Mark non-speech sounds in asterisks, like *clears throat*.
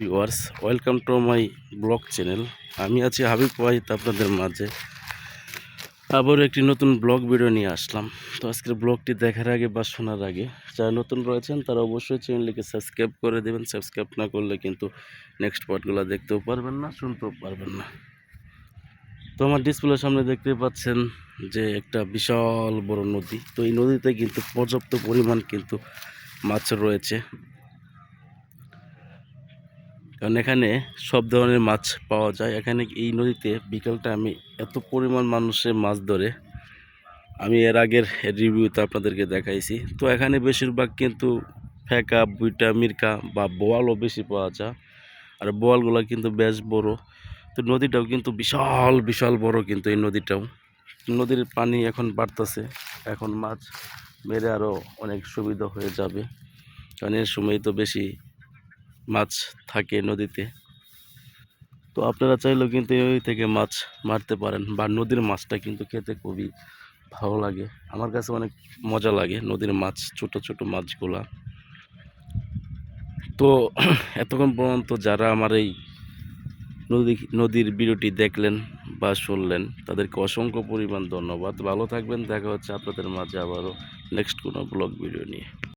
Viewers, welcome to my blog channel. আমি আছি হাবিব ওয়াহিদ আপনাদের মাঝে। আবারও একটি নতুন ব্লগ ভিডিও নিয়ে আসলাম। তো আজকের ব্লগটি দেখার আগে বা শোনার আগে, যারা নতুন রয়েছেন, তারা অবশ্যই চ্যানেলটিকে সাবস্ক্রাইব করে দেবেন। সাবস্ক্রাইব না করলে কিন্তু নেক্সট পার্টগুলো দেখতেও পারবেন না, শুনতেও পারবেন না। তো আমার ডিসপ্লের সামনে দেখতে পাচ্ছেন যে একটা বিশাল বড় নদী। তো এই নদীতে কিন্তু পর্যাপ্ত পরিমাণ কিন্তু মাছ রয়েছে। কারণ এখানে সব ধরনের মাছ পাওয়া যায়। এখানে এই নদীতে বিকাল আমি এত পরিমাণ মানুষে মাছ ধরে, আমি এর আগের রিভিউতে আপনাদেরকে দেখাইছি। তো এখানে বেশিরভাগ কিন্তু ফেকা, বুইটা, মির্কা বা বোয়ালও বেশি পাওয়া যায়। আর বোয়ালগুলো কিন্তু বেশ বড়। তো নদীটাও কিন্তু বিশাল বিশাল বড় কিন্তু এই নদীটাও। নদীর পানি এখন বাড়তেছে। এখন মাছ মেরে আরও অনেক সুবিধা হয়ে যাবে। কারণ এর সময় তো বেশি মাছ থাকে নদীতে। তো আপনারা চাইলেও কিন্তু এই থেকে মাছ মারতে পারেন বা নদীর মাছটা কিন্তু খেতে খুবই ভালো লাগে। আমার কাছে অনেক মজা লাগে নদীর মাছ, ছোট ছোট মাছগুলা। তো *clears throat* এতক্ষণ পর্যন্ত যারা আমার এই নদী, নদীর ভিডিওটি দেখলেন বা শুনলেন, তাদেরকে অসংখ্য পরিমাণ ধন্যবাদ। ভালো থাকবেন, দেখা হচ্ছে আপনাদের মাঝে আবারও নেক্সট কোনো ব্লগ ভিডিও নিয়ে।